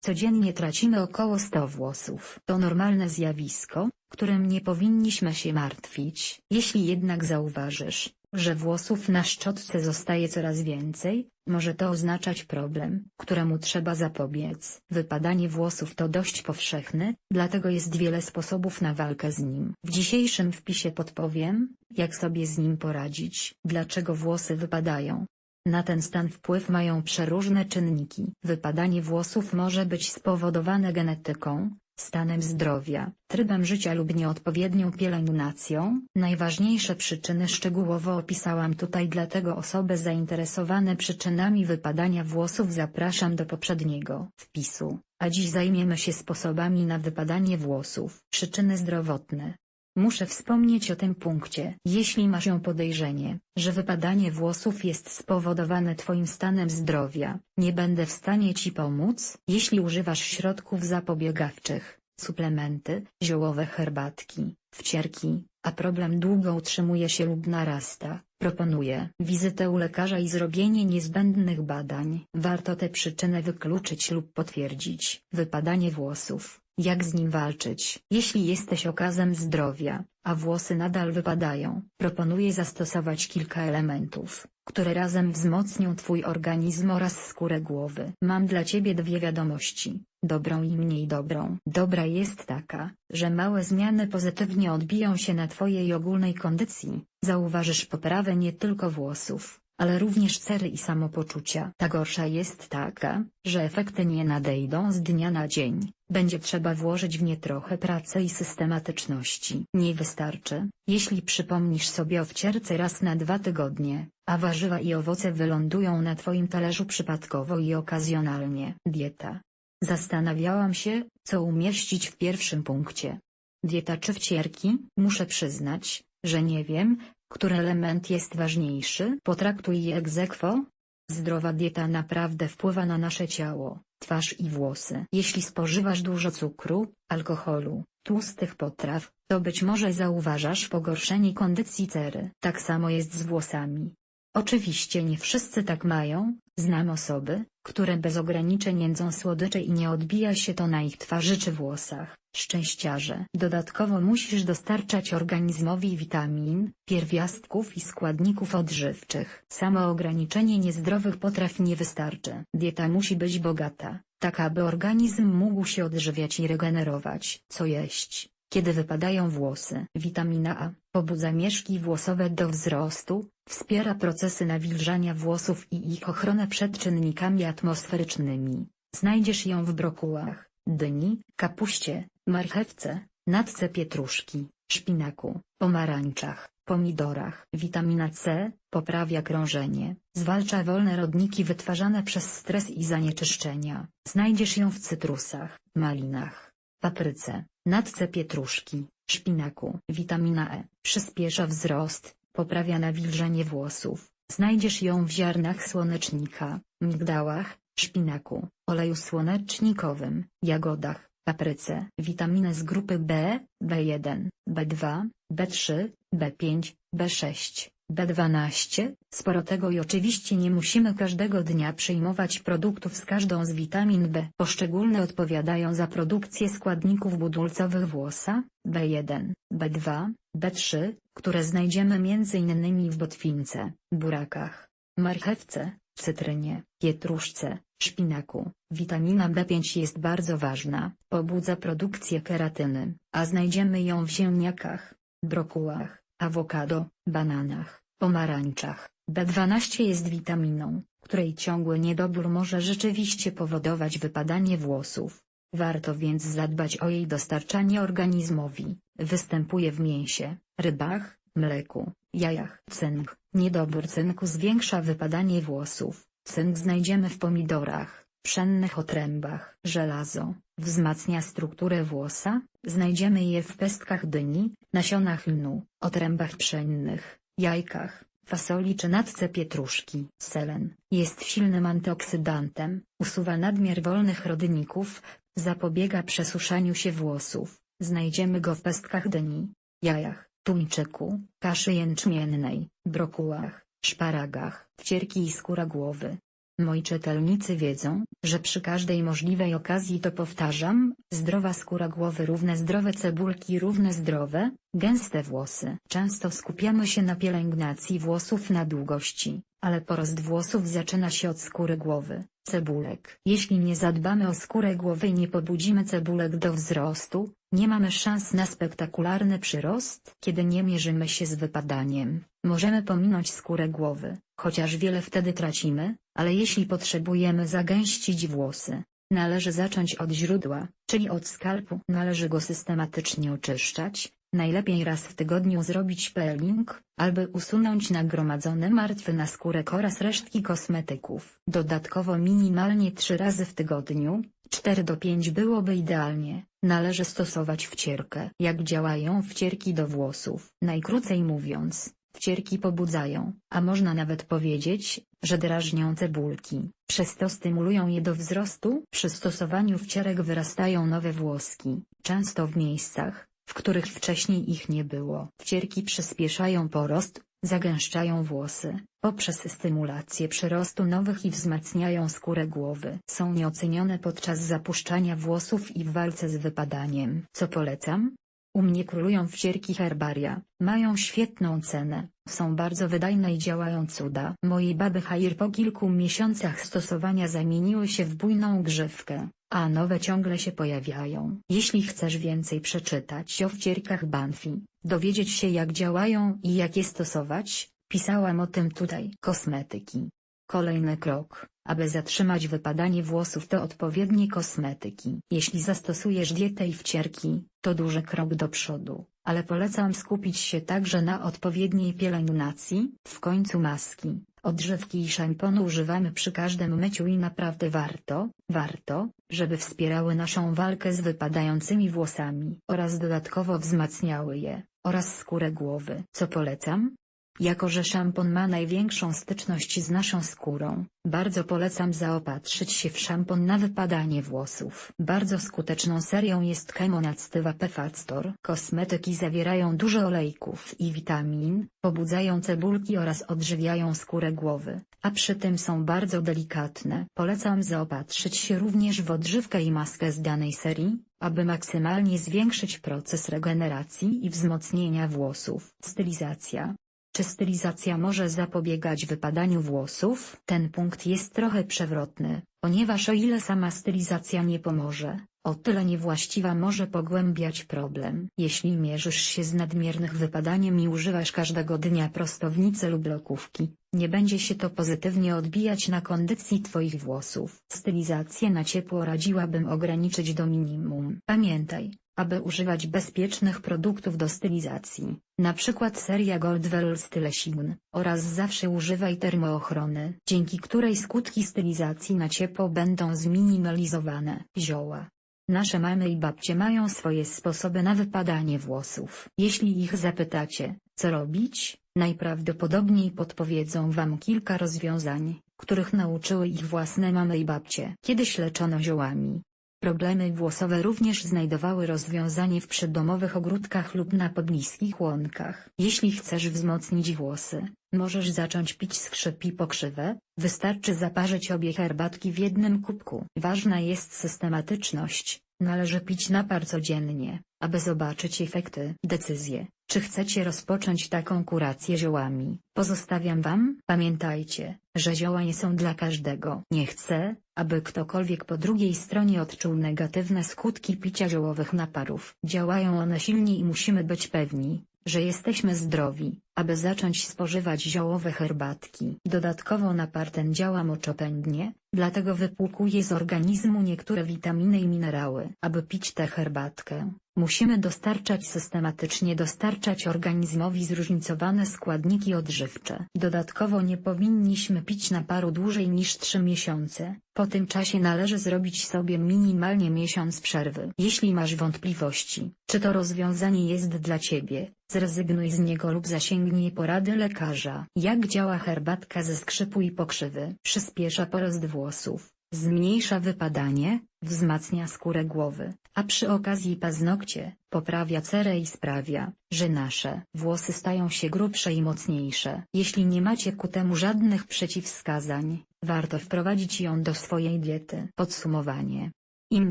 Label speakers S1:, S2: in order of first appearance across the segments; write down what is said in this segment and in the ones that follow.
S1: Codziennie tracimy około 100 włosów. To normalne zjawisko, którym nie powinniśmy się martwić. Jeśli jednak zauważysz, że włosów na szczotce zostaje coraz więcej, może to oznaczać problem, któremu trzeba zapobiec. Wypadanie włosów to dość powszechny, dlatego jest wiele sposobów na walkę z nim. W dzisiejszym wpisie podpowiem, jak sobie z nim poradzić. Dlaczego włosy wypadają? Na ten stan wpływ mają przeróżne czynniki. Wypadanie włosów może być spowodowane genetyką, stanem zdrowia, trybem życia lub nieodpowiednią pielęgnacją. Najważniejsze przyczyny szczegółowo opisałam tutaj dlatego osoby zainteresowane przyczynami wypadania włosów zapraszam do poprzedniego wpisu, a dziś zajmiemy się sposobami na wypadanie włosów. Przyczyny zdrowotne. Muszę wspomnieć o tym punkcie. Jeśli masz ją podejrzenie, że wypadanie włosów jest spowodowane Twoim stanem zdrowia, nie będę w stanie Ci pomóc. Jeśli używasz środków zapobiegawczych, suplementy, ziołowe herbatki, wcierki, a problem długo utrzymuje się lub narasta, proponuję wizytę u lekarza i zrobienie niezbędnych badań. Warto tę przyczynę wykluczyć lub potwierdzić. Wypadanie włosów. Jak z nim walczyć? Jeśli jesteś okazem zdrowia, a włosy nadal wypadają, proponuję zastosować kilka elementów, które razem wzmocnią Twój organizm oraz skórę głowy. Mam dla Ciebie dwie wiadomości, dobrą i mniej dobrą. Dobra jest taka, że małe zmiany pozytywnie odbiją się na Twojej ogólnej kondycji, zauważysz poprawę nie tylko włosów, ale również cery i samopoczucia. Ta gorsza jest taka, że efekty nie nadejdą z dnia na dzień. Będzie trzeba włożyć w nie trochę pracy i systematyczności. Nie wystarczy, jeśli przypomnisz sobie o wcierce raz na dwa tygodnie, a warzywa i owoce wylądują na Twoim talerzu przypadkowo i okazjonalnie. Dieta. Zastanawiałam się, co umieścić w pierwszym punkcie. Dieta czy wcierki? Muszę przyznać, że nie wiem, który element jest ważniejszy? Potraktuj je aequo. Zdrowa dieta naprawdę wpływa na nasze ciało, twarz i włosy. Jeśli spożywasz dużo cukru, alkoholu, tłustych potraw, to być może zauważasz pogorszenie kondycji cery. Tak samo jest z włosami. Oczywiście nie wszyscy tak mają, znam osoby, które bez ograniczeń jedzą słodycze i nie odbija się to na ich twarzy czy włosach. Szczęściarze. Dodatkowo musisz dostarczać organizmowi witamin, pierwiastków i składników odżywczych. Samo ograniczenie niezdrowych potraw nie wystarczy. Dieta musi być bogata, tak aby organizm mógł się odżywiać i regenerować. Co jeść? Kiedy wypadają włosy. Witamina A pobudza mieszki włosowe do wzrostu, wspiera procesy nawilżania włosów i ich ochronę przed czynnikami atmosferycznymi. Znajdziesz ją w brokułach, dyni, kapuście, marchewce, natce pietruszki, szpinaku, pomarańczach, pomidorach. Witamina C poprawia krążenie, zwalcza wolne rodniki wytwarzane przez stres i zanieczyszczenia. Znajdziesz ją w cytrusach, malinach, papryce, natce pietruszki, szpinaku. Witamina E przyspiesza wzrost, poprawia nawilżenie włosów. Znajdziesz ją w ziarnach słonecznika, migdałach, szpinaku, oleju słonecznikowym, jagodach, papryce. Witaminy z grupy B, B1, B2, B3, B5, B6, B12, sporo tego i oczywiście nie musimy każdego dnia przyjmować produktów z każdą z witamin B. Poszczególne odpowiadają za produkcję składników budulcowych włosa, B1, B2, B3, które znajdziemy m.in. w botwince, burakach, marchewce, cytrynie, pietruszce, szpinaku. Witamina B5 jest bardzo ważna, pobudza produkcję keratyny, a znajdziemy ją w ziemniakach, brokułach, awokado, bananach, pomarańczach. B12 jest witaminą, której ciągły niedobór może rzeczywiście powodować wypadanie włosów. Warto więc zadbać o jej dostarczanie organizmowi. Występuje w mięsie, rybach, mleku, jajach. Cynk. Niedobór cynku zwiększa wypadanie włosów. Cynk znajdziemy w pomidorach, pszennych otrębach. Żelazo wzmacnia strukturę włosa, znajdziemy je w pestkach dyni, nasionach lnu, otrębach pszennych, jajkach, fasoli czy natce pietruszki. Selen jest silnym antyoksydantem, usuwa nadmiar wolnych rodników, zapobiega przesuszaniu się włosów. Znajdziemy go w pestkach dyni, jajach, tuńczyku, kaszy jęczmiennej, brokułach, szparagach, wcierki i skóra głowy. Moi czytelnicy wiedzą, że przy każdej możliwej okazji to powtarzam, zdrowa skóra głowy równe zdrowe cebulki równe zdrowe, gęste włosy. Często skupiamy się na pielęgnacji włosów na długości, ale porost włosów zaczyna się od skóry głowy, cebulek. Jeśli nie zadbamy o skórę głowy i nie pobudzimy cebulek do wzrostu, nie mamy szans na spektakularny przyrost. Kiedy nie mierzymy się z wypadaniem, możemy pominąć skórę głowy, chociaż wiele wtedy tracimy, ale jeśli potrzebujemy zagęścić włosy, należy zacząć od źródła, czyli od skalpu. Należy go systematycznie oczyszczać, najlepiej raz w tygodniu zrobić peeling, aby usunąć nagromadzone martwy na skórek oraz resztki kosmetyków. Dodatkowo minimalnie 3 razy w tygodniu, 4 do 5 byłoby idealnie, należy stosować wcierkę. Jak działają wcierki do włosów? Najkrócej mówiąc, wcierki pobudzają, a można nawet powiedzieć, że drażnią cebulki, przez to stymulują je do wzrostu. Przy stosowaniu wcierek wyrastają nowe włoski, często w miejscach, w których wcześniej ich nie było. Wcierki przyspieszają porost, zagęszczają włosy, poprzez stymulację przyrostu nowych i wzmacniają skórę głowy. Są nieocenione podczas zapuszczania włosów i w walce z wypadaniem. Co polecam? U mnie królują wcierki herbaria, mają świetną cenę, są bardzo wydajne i działają cuda. Moje baby hair po kilku miesiącach stosowania zamieniły się w bujną grzywkę, a nowe ciągle się pojawiają. Jeśli chcesz więcej przeczytać o wcierkach Banfi, dowiedzieć się jak działają i jak je stosować, pisałam o tym tutaj. Kosmetyki. Kolejny krok, aby zatrzymać wypadanie włosów to odpowiednie kosmetyki. Jeśli zastosujesz dietę i wcierki, to duży krok do przodu, ale polecam skupić się także na odpowiedniej pielęgnacji, w końcu maski, odżywki i szamponu używamy przy każdym myciu i naprawdę warto, warto, żeby wspierały naszą walkę z wypadającymi włosami oraz dodatkowo wzmacniały je, oraz skórę głowy. Co polecam? Jako że szampon ma największą styczność z naszą skórą, bardzo polecam zaopatrzyć się w szampon na wypadanie włosów. Bardzo skuteczną serią jest Chemonactywa P-Factor. Kosmetyki zawierają dużo olejków i witamin, pobudzają cebulki oraz odżywiają skórę głowy, a przy tym są bardzo delikatne. Polecam zaopatrzyć się również w odżywkę i maskę z danej serii, aby maksymalnie zwiększyć proces regeneracji i wzmocnienia włosów. Stylizacja czy stylizacja może zapobiegać wypadaniu włosów? Ten punkt jest trochę przewrotny, ponieważ o ile sama stylizacja nie pomoże, o tyle niewłaściwa może pogłębiać problem. Jeśli mierzysz się z nadmiernych wypadaniem i używasz każdego dnia prostownicy lub lokówki, nie będzie się to pozytywnie odbijać na kondycji Twoich włosów. Stylizację na ciepło radziłabym ograniczyć do minimum. Pamiętaj, aby używać bezpiecznych produktów do stylizacji, np. seria Goldwell Stylesign, oraz zawsze używaj termoochrony, dzięki której skutki stylizacji na ciepło będą zminimalizowane. Zioła. Nasze mamy i babcie mają swoje sposoby na wypadanie włosów. Jeśli ich zapytacie, co robić, najprawdopodobniej podpowiedzą wam kilka rozwiązań, których nauczyły ich własne mamy i babcie. Kiedyś leczono ziołami, Problemy włosowe również znajdowały rozwiązanie w przydomowych ogródkach lub na pobliskich łąkach. Jeśli chcesz wzmocnić włosy, możesz zacząć pić skrzyp i pokrzywę, wystarczy zaparzyć obie herbatki w jednym kubku. Ważna jest systematyczność, należy pić napar codziennie, aby zobaczyć efekty. Decyzje, czy chcecie rozpocząć taką kurację ziołami, pozostawiam wam. Pamiętajcie, że zioła nie są dla każdego. Nie chcę, aby ktokolwiek po drugiej stronie odczuł negatywne skutki picia ziołowych naparów. Działają one silnie i musimy być pewni, że jesteśmy zdrowi, aby zacząć spożywać ziołowe herbatki. Dodatkowo napar ten działa moczopędnie, dlatego wypłukuje z organizmu niektóre witaminy i minerały. Aby pić tę herbatkę, musimy dostarczać systematycznie dostarczać organizmowi zróżnicowane składniki odżywcze. Dodatkowo nie powinniśmy pić naparu dłużej niż 3 miesiące, po tym czasie należy zrobić sobie minimalnie miesiąc przerwy. Jeśli masz wątpliwości, czy to rozwiązanie jest dla Ciebie, zrezygnuj z niego lub zasięgnij porady lekarza. Jak działa herbatka ze skrzypu i pokrzywy? Przyspiesza porost włosów, zmniejsza wypadanie, wzmacnia skórę głowy, a przy okazji paznokcie, poprawia cerę i sprawia, że nasze włosy stają się grubsze i mocniejsze. Jeśli nie macie ku temu żadnych przeciwwskazań, warto wprowadzić ją do swojej diety. Podsumowanie. Im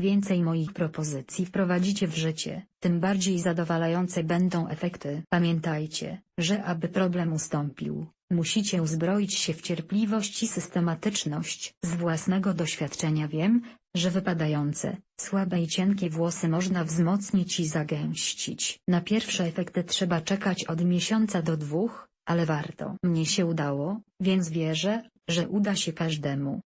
S1: więcej moich propozycji wprowadzicie w życie, tym bardziej zadowalające będą efekty. Pamiętajcie, że aby problem ustąpił, musicie uzbroić się w cierpliwość i systematyczność. Z własnego doświadczenia wiem, że wypadające, słabe i cienkie włosy można wzmocnić i zagęścić. Na pierwsze efekty trzeba czekać od miesiąca do dwóch, ale warto. Mnie się udało, więc wierzę, że uda się każdemu.